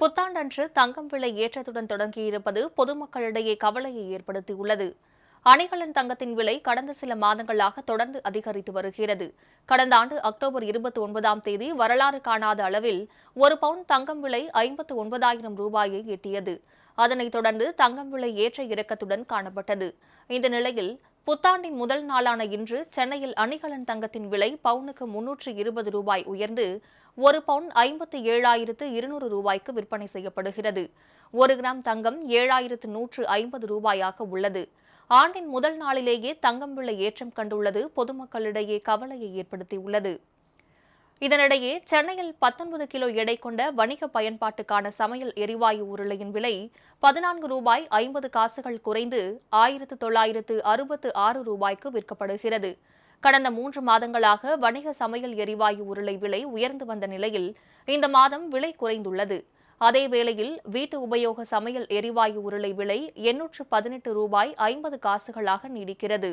புத்தாண்டன்று தங்கம் விலை ஏற்றத்துடன் தொடங்கியிருப்பது பொதுமக்களிடையே கவலையை ஏற்படுத்தியுள்ளது. அணிகலன் தங்கத்தின் விலை கடந்த சில மாதங்களாக தொடர்ந்து அதிகரித்து வருகிறது. கடந்த ஆண்டு அக்டோபர் இருபத்தி ஒன்பதாம் தேதி வரலாறு காணாத அளவில் ஒரு பவுன் தங்கம் விலை ஐம்பத்து ஒன்பதாயிரம் ரூபாயை எட்டியது. அதனைத் தொடர்ந்து தங்கம் விலை ஏற்ற இறக்கத்துடன் காணப்பட்டது. இந்த நிலையில் புத்தாண்டின் முதல் நாளான இன்று சென்னையில் அணிகலன் தங்கத்தின் விலை பவுனுக்கு முன்னூற்று இருபது ரூபாய் உயர்ந்து ஒரு பவுன் ஐம்பத்து ஏழாயிரத்து இருநூறு ரூபாய்க்கு விற்பனை செய்யப்படுகிறது. ஒரு கிராம் தங்கம் ஏழாயிரத்து நூற்று ஐம்பது ரூபாயாக உள்ளது. ஆண்டின் முதல் நாளிலேயே தங்கம் விலை ஏற்றம் கண்டுள்ளது. பொதுமக்களிடையே கவலையை ஏற்படுத்தியுள்ளது. இதனிடையே சென்னையில் பத்தொன்பது கிலோ எடை கொண்ட வணிக பயன்பாட்டுக்கான சமையல் எரிவாயு உருளையின் விலை பதினான்கு ரூபாய் ஐம்பது காசுகள் குறைந்து ஆயிரத்து தொள்ளாயிரத்து அறுபத்து ஆறு ரூபாய்க்கு விற்கப்படுகிறது. கடந்த மூன்று மாதங்களாக வணிக சமையல் எரிவாயு உருளை விலை உயர்ந்து வந்த நிலையில் இந்த மாதம் விலை குறைந்துள்ளது. அதே வேளையில் வீட்டு உபயோக சமையல் எரிவாயு உருளை விலை எண்ணூற்று பதினெட்டு ரூபாய் ஐம்பது காசுகளாக நீடிக்கிறது.